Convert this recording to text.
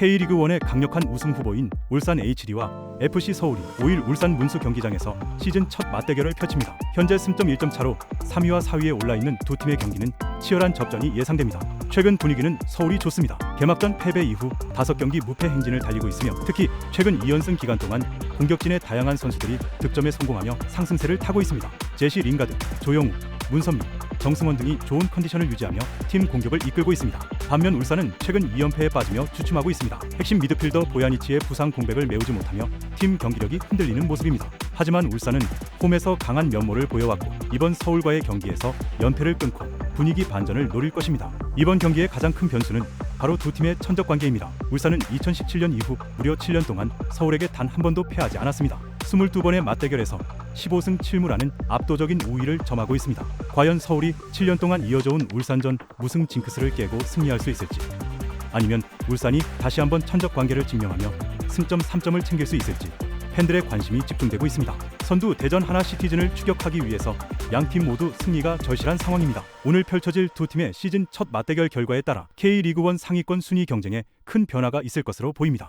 K리그 1의 강력한 우승 후보인 울산 HD와 FC 서울이 5일 울산 문수 경기장에서 시즌 첫 맞대결을 펼칩니다. 현재 승점 1점 차로 3위와 4위에 올라 있는 두 팀의 경기는 치열한 접전이 예상됩니다. 최근 분위기는 서울이 좋습니다. 개막전 패배 이후 5경기 무패 행진을 달리고 있으며 특히 최근 2연승 기간 동안 공격진의 다양한 선수들이 득점에 성공하며 상승세를 타고 있습니다. 제시 링가드, 조영우, 문선민, 정승원 등이 좋은 컨디션을 유지하며 팀 공격을 이끌고 있습니다. 반면 울산은 최근 2연패에 빠지며 주춤하고 있습니다. 핵심 미드필더 보야니치의 부상 공백을 메우지 못하며 팀 경기력이 흔들리는 모습입니다. 하지만 울산은 홈에서 강한 면모를 보여왔고 이번 서울과의 경기에서 연패를 끊고 분위기 반전을 노릴 것입니다. 이번 경기의 가장 큰 변수는 바로 두 팀의 천적 관계입니다. 울산은 2017년 이후 무려 7년 동안 서울에게 단 한 번도 패하지 않았습니다. 22번의 맞대결에서 15승 7무라는 압도적인 우위를 점하고 있습니다. 과연 서울이 7년 동안 이어져온 울산전 무승 징크스를 깨고 승리할 수 있을지 아니면 울산이 다시 한번 천적 관계를 증명하며 승점 3점을 챙길 수 있을지 팬들의 관심이 집중되고 있습니다. 선두 대전 하나 시티즌을 추격하기 위해서 양 팀 모두 승리가 절실한 상황입니다. 오늘 펼쳐질 두 팀의 시즌 첫 맞대결 결과에 따라 K리그1 상위권 순위 경쟁에 큰 변화가 있을 것으로 보입니다.